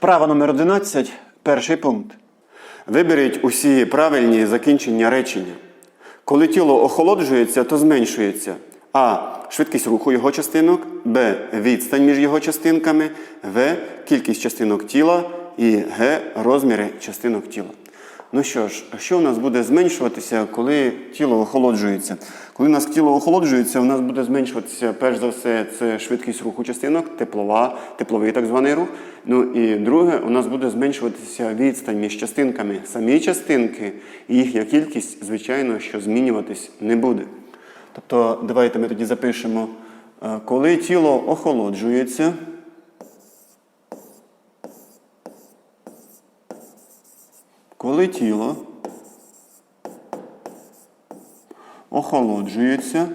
Вправа номер 11, перший пункт. Виберіть усі правильні закінчення речення. Коли тіло охолоджується, то зменшується А. Швидкість руху його частинок, Б. Відстань між його частинками, В. Кількість частинок тіла і Г. Розміри частинок тіла. Ну що ж, що у нас буде зменшуватися, коли тіло охолоджується? Коли у нас тіло охолоджується, у нас буде зменшуватися, перш за все, це швидкість руху частинок, теплова, тепловий так званий рух. Ну і друге, у нас буде зменшуватися відстань між частинками. Самі частинки і їхня кількість, звичайно, що змінюватись не буде. Тобто, давайте ми тоді запишемо, е, коли тіло охолоджується. Коли тіло охолоджується,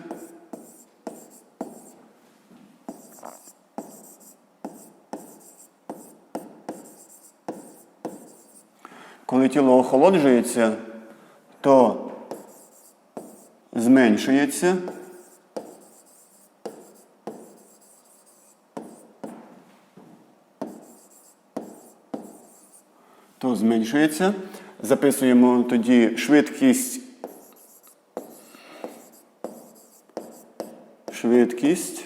коли тіло охолоджується, то зменшується то зменшується. Записуємо тоді швидкість. Швидкість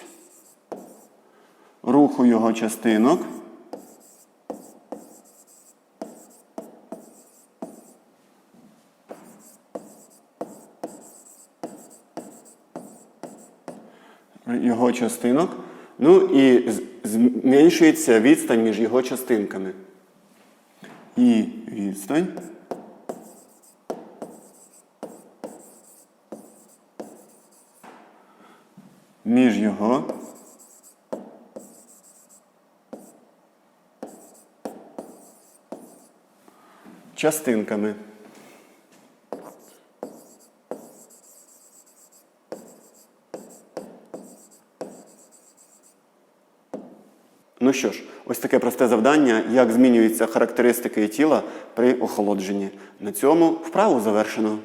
руху його частинок. Його частинок. Ну і зменшується відстань між його частинками і відстань. Між його частинками. Ну що ж, ось таке просте завдання, як змінюються характеристики тіла при охолодженні. На цьому вправу завершено.